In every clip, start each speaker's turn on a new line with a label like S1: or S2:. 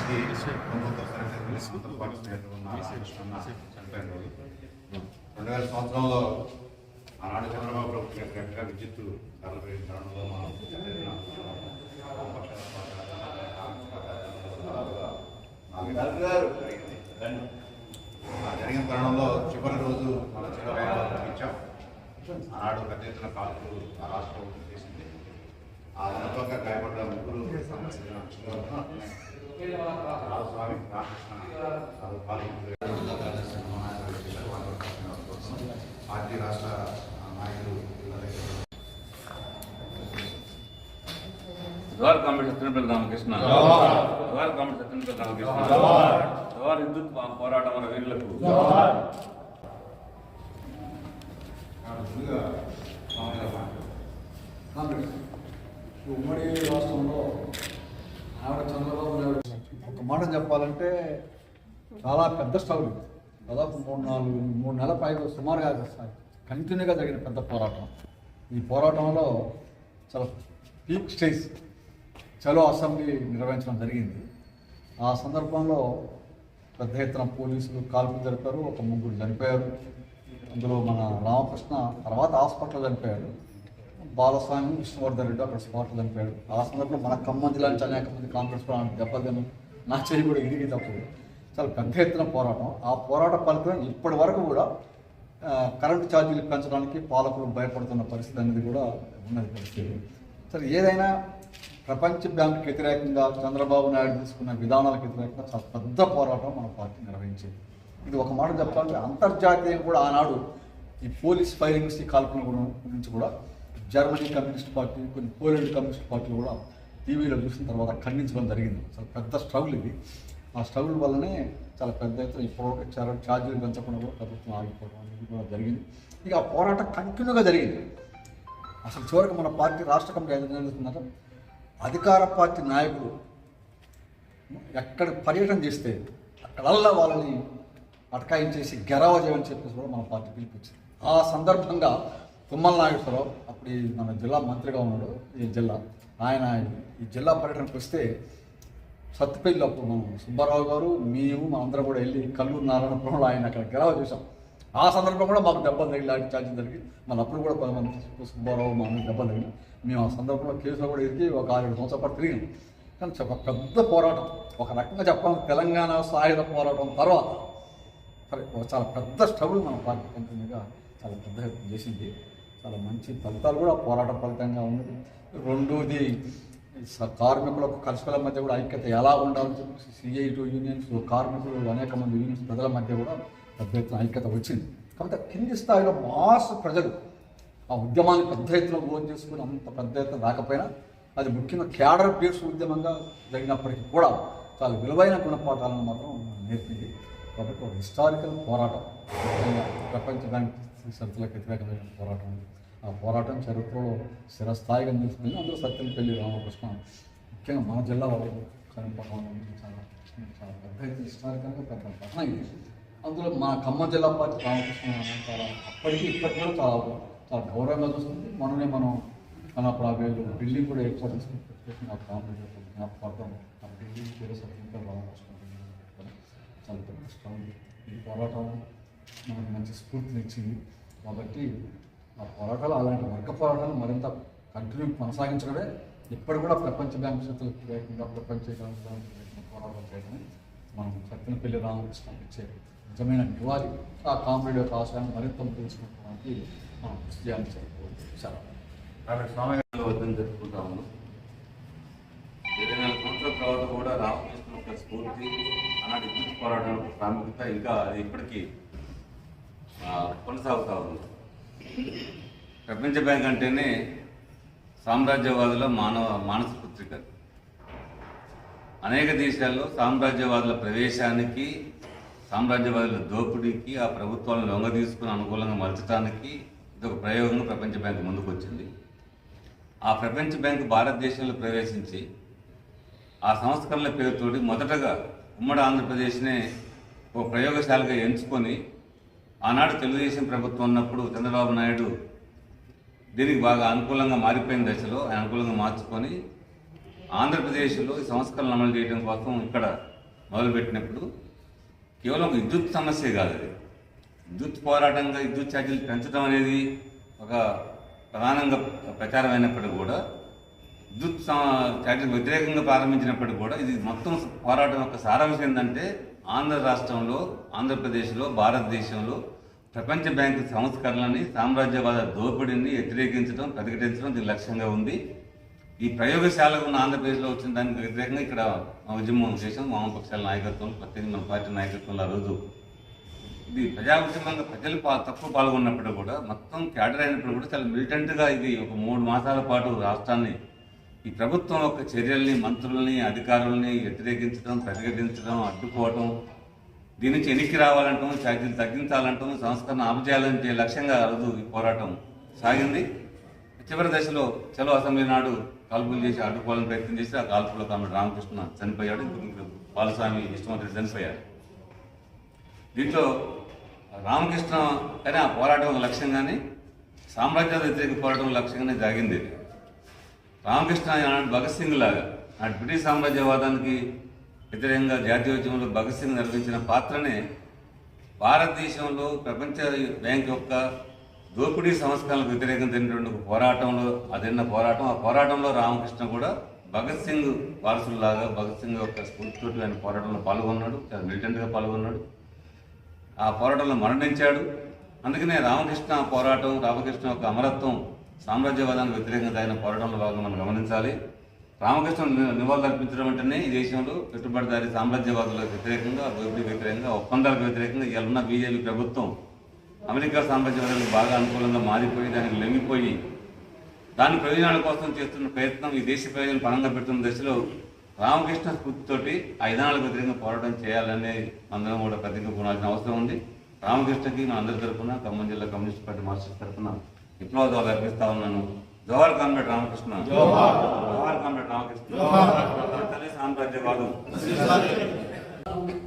S1: అందరికీ సర్వీస్ మొత్తం పార్టిసిపేట్ ఉన్న చనిపోయిన రెండు వేల సంవత్సరంలో ఆనాడు చంద్రబాబు ప్రభుత్వం కరెక్ట్గా విద్యుత్ ధరలు పెరిగిన తరుణంలో మనం జరిగిన తరుణంలో చివరి రోజు మన చివరి ఇచ్చాం ఆనాడు పెద్ద ఎత్తున కాల్పులు ఆ రాష్ట్ర ప్రభుత్వం చేసింది ఆ అనుభవంగా గాయపడ్డ ముగ్గురు రామస్వామి. పార్టీ రాష్ట్ర నాయకులు
S2: జోహార్ కామ్రేడ్ సత్యనపల్లి రామకృష్ణ. జోహార్ కామ్రేడ్ సత్యనపల్లి రామకృష్ణ. జోహార్ హిందుత్వ పోరాటం మన వీరులకు
S1: ముందుగా స్వామి గారు మాట్లాడారు.
S3: కాంగ్రెస్ ఈ ఉమ్మడి రాష్ట్రంలో ఆవిడ చంద్రబాబు నాయుడు ఒక అంటే చాలా పెద్ద స్టవ్ ఇది. దాదాపు మూడు నాలుగు మూడు నెలల పైగా సుమారుగా కంటిన్యూగా జరిగిన పెద్ద పోరాటం. ఈ పోరాటంలో చాలా పీక్ స్టేజ్ చలో అసెంబ్లీ నిర్వహించడం జరిగింది. ఆ సందర్భంలో పెద్ద ఎత్తున పోలీసులు కాల్పులు జరిపారు ఒక ముగ్గురు చనిపోయారు. అందులో మన రామకృష్ణ తర్వాత హాస్పిటల్ చనిపోయాడు. బాలస్వామి విష్ణువర్ధన్ రెడ్డి అక్కడ స్పాట్లో చనిపోయాడు. ఆ సందర్భంలో మన ఖమ్మం జిల్లా నుంచి అనేక మంది కాంగ్రెస్ ప్రాంతం దెబ్బతిను నా చేయి కూడా ఇరిగినప్పుడు చాలా పెద్ద ఎత్తున పోరాటం. ఆ పోరాట ఫలితం ఇప్పటి వరకు కూడా కరెంటు ఛార్జీలు పెంచడానికి పాలకులు భయపడుతున్న పరిస్థితి అనేది కూడా ఉన్నది పరిస్థితి. సరే ఏదైనా ప్రపంచ బ్యాంకుకి వ్యతిరేకంగా చంద్రబాబు నాయుడు తీసుకున్న విధానాలకు వ్యతిరేకంగా చాలా పెద్ద పోరాటం మన పార్టీ నిర్వహించింది. ఇది ఒక మాట చెప్పాలంటే అంతర్జాతీయంగా కూడా ఆనాడు ఈ పోలీస్ ఫైరింగ్స్ ఈ కాల్పుల గురించి కూడా జర్మనీ కమ్యూనిస్ట్ పార్టీ కొన్ని పోలాండ్ కమ్యూనిస్ట్ పార్టీలు కూడా టీవీలో చూసిన తర్వాత ఖండించడం జరిగింది. చాలా పెద్ద స్ట్రగుల్ ఇది. ఆ స్ట్రగుల్ వల్లనే చాలా పెద్ద ఎత్తున ఇప్పుడు చాలా ఛార్జీలు పెంచకుండా కూడా ప్రభుత్వం ఆగిపోవడం అనేది కూడా జరిగింది. ఇక ఆ పోరాటం కంటిన్యూగా జరిగింది. అసలు చివరికి మన పార్టీ రాష్ట్ర కమిటీ ఏం జరుగుతుందంటే అధికార పార్టీ నాయకులు ఎక్కడ పర్యటన చేస్తే అక్కడల్లా వాళ్ళని అటకాయించేసి గెరవ చేయమని చెప్పేసి కూడా మన పార్టీ పిలిపించింది. ఆ సందర్భంగా తుమ్మల నాగేశ్వరరావు అప్పుడు మన జిల్లా మంత్రిగా ఉన్నాడు ఈ జిల్లా ఆయన ఈ జిల్లా పర్యటనకు వస్తే సత్తుపల్లి అప్పుడు మనం సుబ్బారావు గారు మేము మనందరం కూడా వెళ్ళి కల్లూరు నారాయణపురంలో ఆయన అక్కడ గెలవ చూసాం ఆ సందర్భం కూడా మాకు దెబ్బలు తగిలి లాంటి ఛార్జీలు జరిగి మన అప్పుడు కూడా కొంతమంది సుబ్బారావు మా అన్న దెబ్బలు తగిలి మేము ఆ సందర్భంలో కేసులో కూడా ఎరిగి ఒక ఆరేడు సంవత్సరాల పాటు తిరిగాం. కానీ ఒక పెద్ద పోరాటం ఒక రకంగా చెప్పాలంటే తెలంగాణ సాయుధ పోరాటం తర్వాత సరే చాలా పెద్ద స్ట్రగుల్ మన పార్టీ కంపెనీగా చాలా పెద్ద చేసింది. చాలా మంచి ఫలితాలు కూడా పోరాట ఫలితంగా ఉన్నది రెండోది స- కార్మికులకు కర్షకుల మధ్య కూడా ఐక్యత ఎలా ఉండాలని చెప్పి సిఐటి యూనియన్స్ కార్మికులు అనేక మంది యూనియన్స్ ప్రజల మధ్య కూడా పెద్ద ఎత్తున ఐక్యత వచ్చింది. కాబట్టి కింది స్థాయిలో మాస్ ప్రజలు ఆ ఉద్యమాన్ని పెద్ద ఎత్తున భోజనం చేసుకుని అంత పెద్ద ఎత్తున రాకపోయినా అది ముఖ్యంగా క్యాడర్ బేస్ ఉద్యమంగా జరిగినప్పటికీ కూడా చాలా విలువైన గుణపాఠాలను మాత్రం నేర్పింది. కాబట్టి ఒక హిస్టారికల్ పోరాటం. ప్రపంచ బ్యాంక్ షరతులకు వ్యతిరేకమైన పోరాటం ఆ పోరాటం చరిత్రలో స్థిరస్థాయిగా అందరూ అందులో సత్యంపల్లి రామకృష్ణ ముఖ్యంగా మన జిల్లా వాళ్ళు కనుపడం చాలా చాలా పెద్ద హిస్టారికల్గా పెద్ద ఘటన ఇది. అందులో మా ఖమ్మం జిల్లా పార్టీ రామకృష్ణ చాలా అప్పటికి ఇప్పటికి కూడా చాలా చాలా గౌరవంగా చూస్తుంది మననే మనం మన అప్పుడు ఆ వేలు బిల్డింగ్ కూడా ఏర్పాటు చేసుకుని పెట్టేసి నాకు కాంప్లీట్ జ్ఞాపకార్థం ఆ బిల్డింగ్ పేరు సత్యంగా రామకృష్ణ చాలా పెద్ద ఈ పోరాటం మనకు మంచి స్ఫూర్తినిచ్చింది. కాబట్టి ఆ పోరాటాలు అలాంటి వర్గ పోరాటాలు మరింత కంటిన్యూ కొనసాగించడమే ఇప్పటి కూడా ప్రపంచ బ్యాంకు చేతులు లేకుండా ప్రపంచ పోరాటం చేయడమే మనం సత్యనపల్లి రామకృష్ణ ఇచ్చే నిజమైన నివాళి. ఆ కామ్రేడ్ యొక్క ఆశయాన్ని మరింత తెలుసుకోవడానికి మనం కృషి చేయాలని చెప్పవచ్చు
S1: స్వామి
S2: వద్దని జరుపుకుంటా ఉన్నాం. ఇరవై నాలుగు సంవత్సరాల తర్వాత కూడా రామకృష్ణ యొక్క స్ఫూర్తి అలాంటి విద్యుత్ పోరాటం ప్రాముఖ్యత ఇంకా అది ఇప్పటికీ కొనసాగుతూ ఉంది ప్రపంచ బ్యాంక్ అంటేనే సామ్రాజ్యవాదుల మానవ మానస పుత్రిక. అనేక దేశాల్లో సామ్రాజ్యవాదుల ప్రవేశానికి సామ్రాజ్యవాదుల దోపిడీకి ఆ ప్రభుత్వాలను లొంగ తీసుకుని అనుకూలంగా మలచడానికి ఇది ఒక ప్రయోగంగా ప్రపంచ బ్యాంక్ ముందుకు వచ్చింది ఆ ప్రపంచ బ్యాంక్ భారతదేశంలో ప్రవేశించి ఆ సంస్కరణల పేరుతోటి మొదటగా ఉమ్మడి ఆంధ్రప్రదేశ్నే ఒక ప్రయోగశాలగా ఎంచుకొని ఆనాడు తెలుగుదేశం ప్రభుత్వం ఉన్నప్పుడు చంద్రబాబు నాయుడు దీనికి బాగా అనుకూలంగా మారిపోయిన దశలో ఆయన అనుకూలంగా మార్చుకొని ఆంధ్రప్రదేశ్లో ఈ సంస్కరణలు అమలు చేయడం కోసం ఇక్కడ మొదలుపెట్టినప్పుడు కేవలం విద్యుత్ సమస్య కాదు అది. విద్యుత్ పోరాటంగా విద్యుత్ ఛార్జీలు పెంచడం అనేది ఒక ప్రధానంగా ప్రచారమైనప్పటికి కూడా విద్యుత్ సమ- ఛార్జీలకు వ్యతిరేకంగా ప్రారంభించినప్పటికీ కూడా ఇది మొత్తం పోరాటం యొక్క సారాంశం ఏంటంటే ఆంధ్ర రాష్ట్రంలో ఆంధ్రప్రదేశ్లో భారతదేశంలో ప్రపంచ బ్యాంకు సంస్కరణలని సామ్రాజ్యవాద దోపిడీని వ్యతిరేకించడం ప్రతిఘటించడం దీని లక్ష్యంగా ఉంది. ఈ ప్రయోగశాలకు ఉన్న ఆంధ్రప్రదేశ్లో వచ్చిన దానికి వ్యతిరేకంగా ఇక్కడ ఉద్యమం చేసాం వామపక్షాల నాయకత్వం ప్రత్యేకించి మన పార్టీ నాయకత్వంలో ఆ రోజు. ఇది ప్రజా ఉద్యమంగా ప్రజలు తక్కువ పాల్గొన్నప్పుడు కూడా మొత్తం క్యాడర్ అయినప్పుడు కూడా చాలా మిలిటెంట్గా ఇది ఒక మూడు మాసాల పాటు రాష్ట్రాన్ని ఈ ప్రభుత్వం యొక్క చర్యల్ని మంత్రుల్ని అధికారుల్ని వ్యతిరేకించడం ప్రతిఘటించడం అడ్డుకోవటం దీని నుంచి ఎనికి రావాలంటాం ఛార్జీలు తగ్గించాలంటాం సంస్కరణ ఆపజేయాలంటే లక్ష్యంగా రోజు ఈ పోరాటం సాగింది. చివరి దశలో చలో అసెంబ్లీ నాడు కాల్పులు చేసి అడ్డుకోవాలని ప్రయత్నం చేసి ఆ కాల్పులో తమ రామకృష్ణ చనిపోయాడు బాలస్వామి ఇష్టమంత్రి చనిపోయారు. దీంట్లో రామకృష్ణ కానీ ఆ పోరాటం ఒక లక్ష్యంగానే సామ్రాజ్యాల వ్యతిరేక పోరాటం లక్ష్యంగానే జాగింది ఇది రామకృష్ణ ఆనాడు భగత్ సింగ్ లాగా. నాటి బ్రిటిష్ సామ్రాజ్యవాదానికి వ్యతిరేకంగా జాతీయోద్యమంలో భగత్ సింగ్ నిర్వహించిన పాత్రనే భారతదేశంలో ప్రపంచ బ్యాంక్ యొక్క దోపిడీ సంస్కరణలకు వ్యతిరేకంగా జరిగినటువంటి ఒక పోరాటంలో అదిన్న పోరాటం. ఆ పోరాటంలో రామకృష్ణ కూడా భగత్ సింగ్ వారసులాగా భగత్ సింగ్ యొక్క స్ఫూర్తితోటి ఆయన పోరాటంలో పాల్గొన్నాడు. చాలా మిలిటెంట్గా పాల్గొన్నాడు. ఆ పోరాటంలో మరణించాడు. అందుకనే రామకృష్ణ పోరాటం రామకృష్ణ యొక్క అమరత్వం సామ్రాజ్యవాదానికి వ్యతిరేకంగా జరిగిన పోరాటంలో భాగంగా మనం గమనించాలి. రామకృష్ణ నివాళులర్పించడం అంటేనే ఈ దేశంలో పెట్టుబడిదారి సామ్రాజ్యవాదులకు వ్యతిరేకంగా అభివృద్ధి వ్యతిరేకంగా ఒప్పందాలకు వ్యతిరేకంగా ఇవాళ బీజేపీ ప్రభుత్వం అమెరికా సామ్రాజ్యవాదానికి బాగా అనుకూలంగా మారిపోయి దానికి లొంగిపోయి దాని ప్రయోజనాల కోసం చేస్తున్న ప్రయత్నం ఈ దేశ ప్రయోజనం పణంగా పెడుతున్న దశలో రామకృష్ణ స్ఫూర్తితోటి ఆ విధానాలకు వ్యతిరేకంగా పోరాటం చేయాలనే అందరం కూడా ప్రతిజ్ఞ కొనాల్సిన అవసరం ఉంది. రామకృష్ణకి మన అందరి తరఫున ఖమ్మం జిల్లా కమ్యూనిస్ట్ పార్టీ మాస్టర్స్ తరఫున విప్లవాదాలు అర్పిస్తా ఉన్నాను. జవహర్ కామ్రేడ్ రామకృష్ణ. జవహర్. కామ్రేడ్ రామకృష్ణ. తల్లి సామ్రాజ్యవాదం.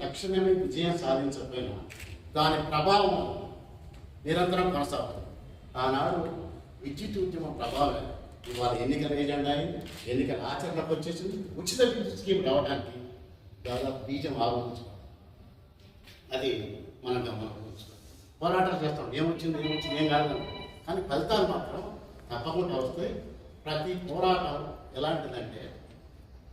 S4: తక్షణమే విజయం సాధించకపోయినా దాని ప్రభావం నిరంతరం కొనసాగుతుంది. ఆనాడు విద్యుత్ ఉద్యమం ప్రభావం ఇవాళ ఎన్నికల ఏజెండా అయింది. ఎన్నికల ఆచరణకు వచ్చేసింది. ఉచిత విద్యుత్ స్కీమ్ రావడానికి దాదాపు బీజం ఆరోపించుకోవాలి అది మనం గమనించుకోవాలి పోరాటాలు చేస్తాం. ఏమొచ్చింది? ఏమొచ్చింది? ఏం కాదు. కానీ ఫలితాలు మాత్రం తప్పకుండా వస్తాయి. ప్రతి పోరాటం ఎలాంటిదంటే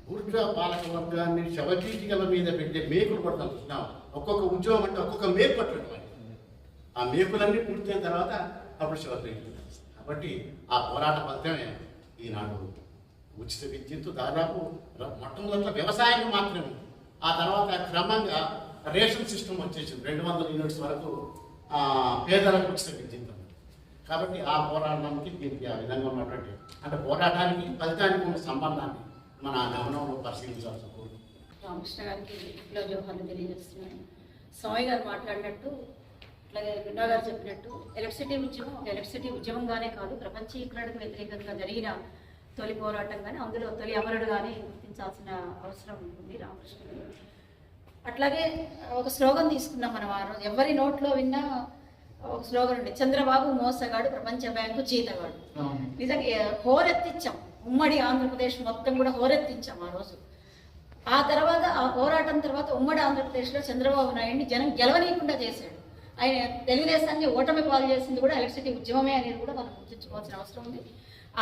S4: బూర్జా పాలక వర్గాన్ని శవచీటికల మీద పెట్టే మేకులు పడతాం చూసినాం ఒక్కొక్క ఉద్యోగం అంటే ఒక్కొక్క మేకు పట్టడం ఆ మేకులన్నీ పూర్తయిన తర్వాత అప్పుడు శవకీటికలు కాబట్టి ఆ పోరాట ఫలితమే ఈనాడు ఉచిత విద్యుత్ దాదాపు మొట్టమొదట్లో వ్యవసాయం మాత్రమే. ఆ తర్వాత క్రమంగా రేషన్ సిస్టమ్ వచ్చేసింది. రెండు వందల యూనిట్స్ వరకు పేదలకు ఉచిత విద్యుత్ కాబట్టి ఆ పోరాటానికి దీనికి ఆ విధంగా ఉన్నటువంటి అంటే పోరాటానికి ఫలితానికి ఉన్న సంబంధాన్ని మన గమనంలో పరిశీలించాల్సి ఉంటుంది.
S5: రామకృష్ణ గారికి ఇంట్లో జోహార్లు తెలియజేస్తున్నాను. స్వామి గారు మాట్లాడినట్టు అట్లాగే గుండా గారు చెప్పినట్టు ఎలక్ట్రిసిటీ ఉద్యమం ఒక ఎలక్ట్రిసిటీ ఉద్యమంగానే కాదు ప్రపంచీకరణకు వ్యతిరేకంగా జరిగిన తొలి పోరాటం కానీ అందులో తొలి అమరుడుగానే గుర్తించాల్సిన అవసరం ఉంది రామకృష్ణ గారు అట్లాగే ఒక స్లోగన్ తీసుకున్నాం మనం ఆ రోజు. ఎవరి నోట్లో విన్నా ఒక స్లోగన్ ఉండే చంద్రబాబు మోసగాడు ప్రపంచ బ్యాంకు చీతగాడు నిజంగా హోరెత్తించాం. ఉమ్మడి ఆంధ్రప్రదేశ్ మొత్తం కూడా హోరెత్తించాం ఆ రోజు. ఆ తర్వాత ఆ పోరాటం తర్వాత ఉమ్మడి ఆంధ్రప్రదేశ్లో చంద్రబాబు నాయుడిని జనం గెలవనీయకుండా చేశాడు. ఆయన తెలుగుదేశాన్ని ఓటమి పాలు చేసింది కూడా ఎలక్ట్రిసిటీ ఉద్యమమే అనేది కూడా మనం గుర్తుంచుకోవాల్సిన అవసరం ఉంది.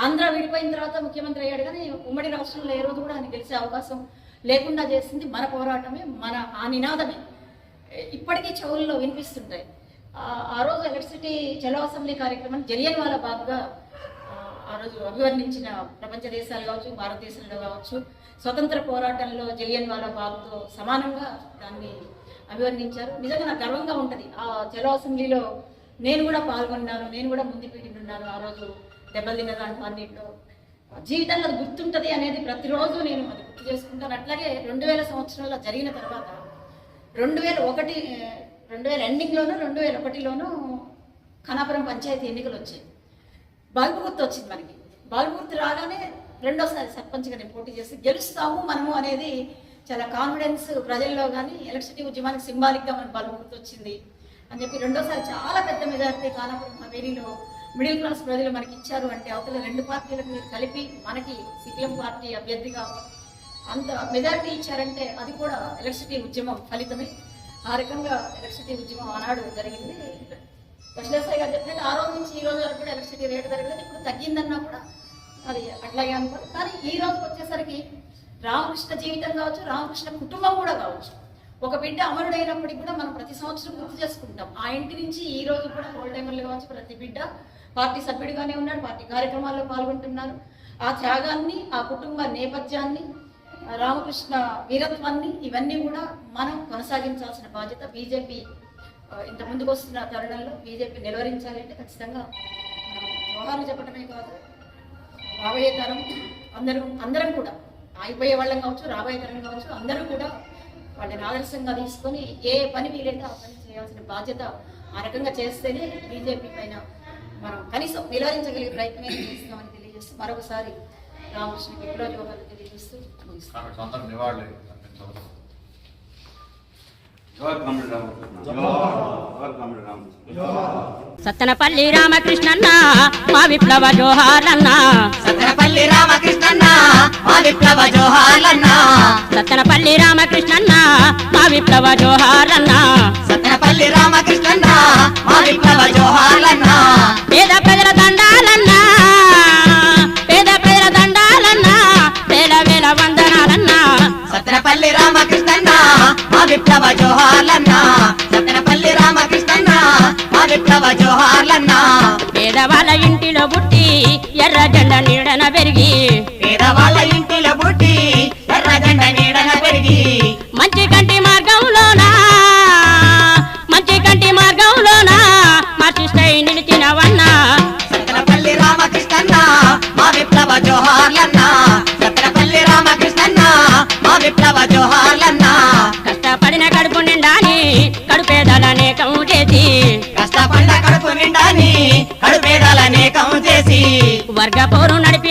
S5: ఆంధ్ర విడిపోయిన తర్వాత ముఖ్యమంత్రి అయ్యాడు కానీ ఉమ్మడి రాష్ట్రంలో ఏ రోజు కూడా ఆయన గెలిచే అవకాశం లేకుండా చేసింది మన పోరాటమే మన ఆ నినాదమే. ఇప్పటికీ చెవుల్లో వినిపిస్తుంటాయి. ఆ- రోజు ఎలక్ట్రిసిటీ చలో అసెంబ్లీ కార్యక్రమం జలియన్ వాళ్ళ భాగంగా ఆ రోజు అభివర్ణించిన ప్రపంచ దేశాలు కావచ్చు భారతదేశంలో కావచ్చు స్వతంత్ర పోరాటంలో జలియన్ వాలా బాగ్తో సమానంగా దాన్ని అభివర్ణించారు. నిజంగా నాకు గర్వంగా ఉంటుంది. ఆ చలో అసెంబ్లీలో నేను కూడా పాల్గొన్నాను నేను కూడా ముందు పీఠిని ఉన్నాను ఆ రోజు దెబ్బలు తిన్న దాంట్లో అన్నింటిలో. జీవితంలో అది గుర్తుంటుంది అనేది ప్రతిరోజు నేను అది గుర్తు చేసుకుంటాను. అట్లాగే రెండు వేల సంవత్సరంలో జరిగిన తర్వాత రెండు వేల ఒకటి రెండు వేల ఎండింగ్లోనూ రెండు వేల ఒకటిలోనూ ఖనాపురం పంచాయతీ ఎన్నికలు వచ్చాయి. బల్బు గుర్తు వచ్చింది మనకి. బల్బు గుర్తు రాగానే రెండోసారి సర్పంచ్గా నేను పోటీ చేసి గెలుస్తాము మనము అనేది చాలా కాన్ఫిడెన్స్ ప్రజల్లో కానీ ఎలక్షన్ ఉద్యమానికి సింబాలిక్గా మన బలం గుర్తొచ్చింది అని చెప్పి రెండోసారి చాలా పెద్ద మెజారిటీ కానప్పుడు హవేలీలో మిడిల్ క్లాస్ ప్రజలు మనకి ఇచ్చారు. అంటే అవతల రెండు పార్టీలకు మీరు కలిపి మనకి సిపిఎం పార్టీ అభ్యర్థిగా అంత మెజారిటీ ఇచ్చారంటే అది కూడా ఎలక్ట్రిసిటీ ఉద్యమం ఫలితమే. ఆ రకంగా ఎలక్ట్రిసిటీ ఉద్యమం ఆనాడు జరిగింది. కృష్ణేశ్వరి గారు చెప్పినట్టు ఆ రోజు నుంచి ఈ రోజు వరకు కూడా ఎలక్ట్రిసిటీ రేటు జరగలేదు. ఇప్పుడు తగ్గిందన్నా కూడా అది అట్లాగే అనుకోరు కానీ ఈ రోజుకి వచ్చేసరికి రామకృష్ణ జీవితం కావచ్చు రామకృష్ణ కుటుంబం కూడా కావచ్చు. ఒక బిడ్డ అమరుడైనప్పటికి కూడా మనం ప్రతి సంవత్సరం గుర్తు చేసుకుంటాం. ఆ ఇంటి నుంచి ఈ రోజు కూడా హోల్ టైమర్లు కావచ్చు ప్రతి బిడ్డ పార్టీ సభ్యుడిగానే ఉన్నాడు పార్టీ కార్యక్రమాల్లో పాల్గొంటున్నారు. ఆ త్యాగాన్ని ఆ కుటుంబ నేపథ్యాన్ని రామకృష్ణ వీరత్వాన్ని ఇవన్నీ కూడా మనం కొనసాగించాల్సిన బాధ్యత బీజేపీ ఇంత ముందుకు వస్తున్న తరుణంలో బీజేపీ నిలువరించాలి అంటే ఖచ్చితంగా వ్యవహారం చెప్పడమే కాదు. రాబోయే తరం అందరం అందరం కూడా అయిపోయే వాళ్ళం కావచ్చు రాబోయే తరం కావచ్చు అందరూ కూడా వాళ్ళని ఆదర్శంగా తీసుకొని ఏ పని వీలైతే ఆ పని చేయాల్సిన బాధ్యత ఆ రకంగా చేస్తేనే బీజేపీ పైన మనం కనీసం నిలువరించగలిగే ప్రయత్నం చేస్తున్నామని తెలియజేస్తూ మరొకసారి తెలియజేస్తూ
S6: సత్తనపల్లి రామకృష్ణన్న మా విప్లవ జోహార్లన్న.
S7: సత్తనపల్లి రామకృష్ణన్న మా విప్లవ జోహార్లన్న.
S6: సత్తనపల్లి రామకృష్ణన్న మా విప్లవ జోహార్లన్న.
S7: సత్తనపల్లి రామకృష్ణన్న మా విప్లవ జోహార్లన్న.
S6: పేద ప్రజల దండాలన్న. నీడన పెరిగి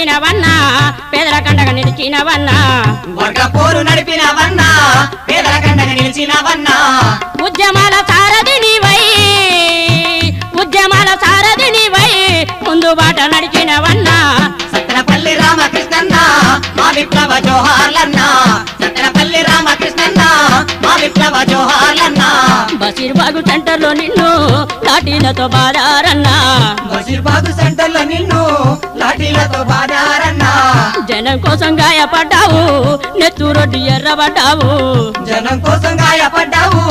S6: నడిపినవన్నా పేదల కండగా నిలిచినవన్నా.
S7: వర్గ పోరు నడిపినవన్నా పేదల కండగా నిలిచినవన్నా.
S6: ఉద్యమాల సారథి నీవై ఉద్యమాల సారథి నీవై ముందు బాట నడిచినవన్నా.
S7: సత్తనపల్లి రామకృష్ణన్న మా విప్లవ జోహార్లన్న. సత్తనపల్లి రామకృష్ణన్న మా విప్లవ జోహార్లన్న.
S6: బసీర్బాగు సెంటర్లో నిన్ను లాఠీలతో బాధారన్నా
S7: బషీర్బాగు సెంటర్లో నిన్ను లాఠీలతో
S6: జనం కోసం గాయపడ్డావు నెత్తు రొడ్డు ఎర్రబడ్డావు.
S7: జనం కోసం గాయపడ్డావు.